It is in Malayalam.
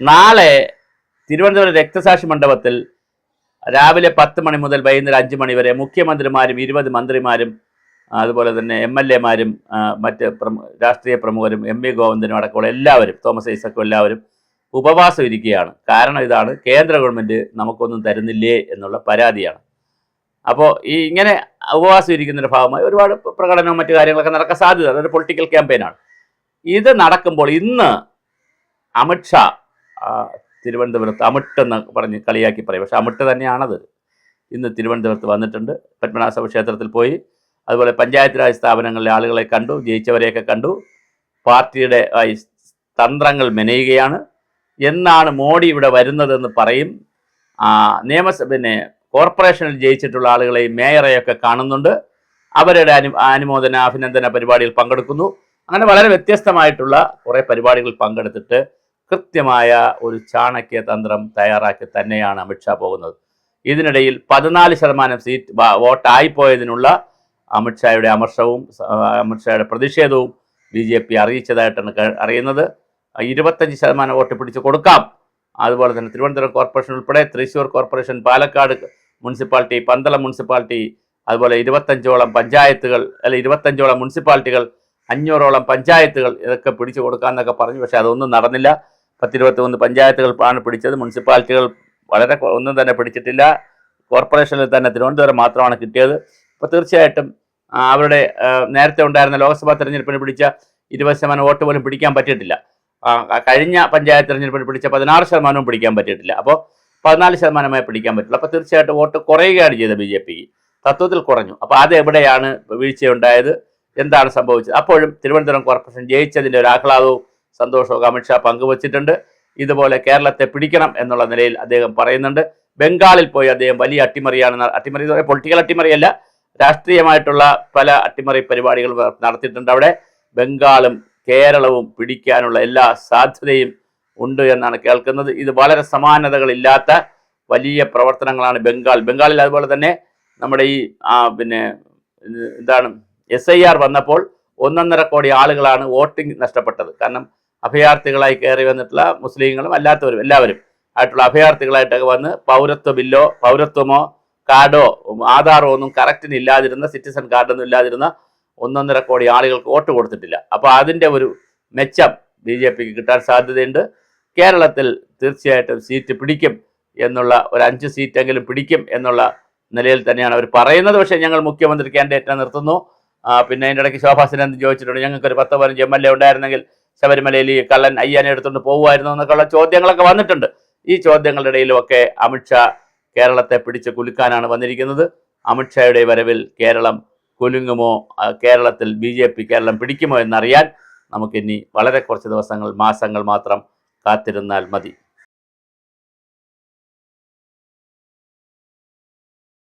നാളെ തിരുവനന്തപുരം രക്തസാക്ഷി മണ്ഡപത്തിൽ രാവിലെ പത്ത് മണി മുതൽ വൈകുന്നേരം അഞ്ച് മണി വരെ മുഖ്യമന്ത്രിമാരും ഇരുപത് മന്ത്രിമാരും അതുപോലെ തന്നെ എം എൽ എമാരും മറ്റ് രാഷ്ട്രീയ പ്രമുഖരും എം വി ഗോവിന്ദനും അടക്കമുള്ള എല്ലാവരും തോമസ് ഐസക്കും എല്ലാവരും ഉപവാസം ഇരിക്കുകയാണ്. കാരണം ഇതാണ് കേന്ദ്ര ഗവൺമെന്റ് നമുക്കൊന്നും തരുന്നില്ലേ എന്നുള്ള പരാതിയാണ്. അപ്പോൾ ഈ ഇങ്ങനെ ഉപവാസം ഇരിക്കുന്നതിന്റെ ഭാഗമായി ഒരുപാട് പ്രകടനവും മറ്റു കാര്യങ്ങളൊക്കെ നടക്കാൻ സാധ്യത അതൊരു പൊളിറ്റിക്കൽ ക്യാമ്പയിനാണ്. ഇത് നടക്കുമ്പോൾ ഇന്ന് അമിത്ഷാ തിരുവനന്തപുരത്ത് അമിട്ടെന്ന് പറഞ്ഞ് കളിയാക്കി പറയും. പക്ഷെ അമിട്ട് തന്നെയാണത്. ഇന്ന് തിരുവനന്തപുരത്ത് വന്നിട്ടുണ്ട്. പത്മനാഭ ക്ഷേത്രത്തിൽ പോയി. അതുപോലെ പഞ്ചായത്ത് രാജ് സ്ഥാപനങ്ങളിലെ ആളുകളെ കണ്ടു ജയിച്ചവരെയൊക്കെ കണ്ടു. പാർട്ടിയുടെ തന്ത്രങ്ങൾ മെനയുകയാണ്. എന്നാണ് മോഡി ഇവിടെ വരുന്നതെന്ന് പറയും. ആ, നിയമസഭ പിന്നെ കോർപ്പറേഷനിൽ ജയിച്ചിട്ടുള്ള ആളുകളെയും മേയറെയൊക്കെ കാണുന്നുണ്ട്. അവരുടെ അനു അനുമോദന അഭിനന്ദന പരിപാടിയിൽ പങ്കെടുക്കുന്നു. അങ്ങനെ വളരെ വ്യത്യസ്തമായിട്ടുള്ള കുറേ പരിപാടികൾ പങ്കെടുത്തിട്ട് കൃത്യമായ ഒരു ചാണക്യ തന്ത്രം തയ്യാറാക്കി തന്നെയാണ് അമിത്ഷാ പോകുന്നത്. ഇതിനിടയിൽ പതിനാല് ശതമാനം സീറ്റ് വോട്ടായിപ്പോയതിനുള്ള അമിത്ഷായുടെ അമർഷവും അമിത്ഷായുടെ പ്രതിഷേധവും ബി ജെ പി അറിയിച്ചതായിട്ടാണ് അറിയുന്നത്. ഇരുപത്തഞ്ച് ശതമാനം വോട്ട് പിടിച്ച് കൊടുക്കാം. അതുപോലെ തന്നെ തിരുവനന്തപുരം കോർപ്പറേഷൻ ഉൾപ്പെടെ Thrissur corporation Palakkad municipality Pandalam municipality അതുപോലെ ഇരുപത്തഞ്ചോളം പഞ്ചായത്തുകൾ അല്ല ഇരുപത്തഞ്ചോളം മുനിസിപ്പാലിറ്റികൾ അഞ്ഞൂറോളം പഞ്ചായത്തുകൾ ഇതൊക്കെ പിടിച്ചു കൊടുക്കാമെന്നൊക്കെ പറഞ്ഞു. പക്ഷേ അതൊന്നും നടന്നില്ല. പത്തിരുപത്തിമൂന്ന് പഞ്ചായത്തുകൾ ആണ് പിടിച്ചത്. മുനിസിപ്പാലിറ്റികൾ വളരെ ഒന്നും തന്നെ പിടിച്ചിട്ടില്ല. കോർപ്പറേഷനിൽ തന്നെ തിരുവനന്തപുരം മാത്രമാണ് കിട്ടിയത്. അപ്പോൾ തീർച്ചയായിട്ടും അവരുടെ നേരത്തെ ഉണ്ടായിരുന്ന ലോക്സഭാ തെരഞ്ഞെടുപ്പിന് പിടിച്ച ഇരുപത് ശതമാനം വോട്ട് പോലും പിടിക്കാൻ പറ്റിയിട്ടില്ല. കഴിഞ്ഞ പഞ്ചായത്ത് തെരഞ്ഞെടുപ്പിന് പിടിച്ച പതിനാറ് ശതമാനവും പിടിക്കാൻ പറ്റിയിട്ടില്ല. അപ്പോൾ പതിനാല് ശതമാനമായി പിടിക്കാൻ പറ്റില്ല. അപ്പോൾ തീർച്ചയായിട്ടും വോട്ട് കുറയുകയാണ് ചെയ്തത് ബി ജെ പിക്ക് തത്വത്തിൽ കുറഞ്ഞു. അപ്പോൾ അത് എവിടെയാണ് വീഴ്ചയുണ്ടായത്? എന്താണ് സംഭവിച്ചത്? അപ്പോഴും തിരുവനന്തപുരം കോർപ്പറേഷൻ ജയിച്ചതിന്റെ ഒരു ആഹ്ലാദവും സന്തോഷവും അമിത്ഷാ പങ്കുവച്ചിട്ടുണ്ട്. ഇതുപോലെ കേരളത്തെ പിടിക്കണം എന്നുള്ള നിലയിൽ അദ്ദേഹം പറയുന്നുണ്ട്. ബംഗാളിൽ പോയി അദ്ദേഹം വലിയ അട്ടിമറിയാണ് അട്ടിമറി എന്ന് പറയുന്നത് പൊളിറ്റിക്കൽ അട്ടിമറിയല്ല രാഷ്ട്രീയമായിട്ടുള്ള പല അട്ടിമറി പരിപാടികൾ നടത്തിയിട്ടുണ്ട് അവിടെ. ബംഗാളും കേരളവും പിടിക്കാനുള്ള എല്ലാ സാധ്യതയും ഉണ്ട് എന്നാണ് കേൾക്കുന്നത്. ഇത് വളരെ സമാനതകളില്ലാത്ത വലിയ പ്രവർത്തനങ്ങളാണ് ബംഗാൾ. ബംഗാളിൽ അതുപോലെ തന്നെ നമ്മുടെ ഈ പിന്നെ എന്താണ് എസ് ഐ ആർ വന്നപ്പോൾ ഒന്നൊന്നര കോടി ആളുകളാണ് വോട്ടിംഗ് നഷ്ടപ്പെട്ടത്. കാരണം അഭയാർത്ഥികളായി കയറി വന്നിട്ടുള്ള മുസ്ലിങ്ങളും അല്ലാത്തവരും എല്ലാവരും ആയിട്ടുള്ള അഭയാർത്ഥികളായിട്ടൊക്കെ വന്ന് പൗരത്വ ബില്ലോ പൗരത്വമോ കാർഡോ ആധാറോ ഒന്നും കറക്റ്റിന് ഇല്ലാതിരുന്ന സിറ്റിസൺ കാർഡൊന്നും ഇല്ലാതിരുന്ന ഒന്നൊന്നര കോടി ആളുകൾക്ക് വോട്ട് കൊടുത്തിട്ടില്ല. അപ്പോൾ അതിന്റെ ഒരു മെച്ചം ബി ജെ പിക്ക് കിട്ടാൻ സാധ്യതയുണ്ട്. കേരളത്തിൽ തീർച്ചയായിട്ടും സീറ്റ് പിടിക്കും എന്നുള്ള ഒരു അഞ്ച് സീറ്റെങ്കിലും പിടിക്കും എന്നുള്ള നിലയിൽ തന്നെയാണ് അവർ പറയുന്നത്. പക്ഷേ ഞങ്ങൾ മുഖ്യമന്ത്രി ക്യാൻഡിഡേറ്റിനെ നിർത്തുന്നു. പിന്നെ അതിന്റെ ഇടയ്ക്ക് എന്ത് ചോദിച്ചിട്ടുണ്ട് ഞങ്ങൾക്കൊരു പത്ത് പതിനഞ്ച് എം എൽ എ ഉണ്ടായിരുന്നെങ്കിൽ ശബരിമലയിൽ ഈ കള്ളൻ അയ്യാനെ എടുത്തുകൊണ്ട് പോകുമായിരുന്നു എന്നൊക്കെയുള്ള ചോദ്യങ്ങളൊക്കെ വന്നിട്ടുണ്ട്. ഈ ചോദ്യങ്ങളുടെ ഇടയിലുമൊക്കെ അമിത്ഷാ കേരളത്തെ പിടിച്ച് കുലുക്കാനാണ് വന്നിരിക്കുന്നത്. അമിത്ഷായുടെ വരവിൽ കേരളം കുലുങ്ങുമോ? കേരളത്തിൽ ബി ജെ പി കേരളം പിടിക്കുമോ എന്നറിയാൻ നമുക്കിനി വളരെ കുറച്ച് ദിവസങ്ങൾ മാസങ്ങൾ മാത്രം കാത്തിരുന്നാൽ മതി.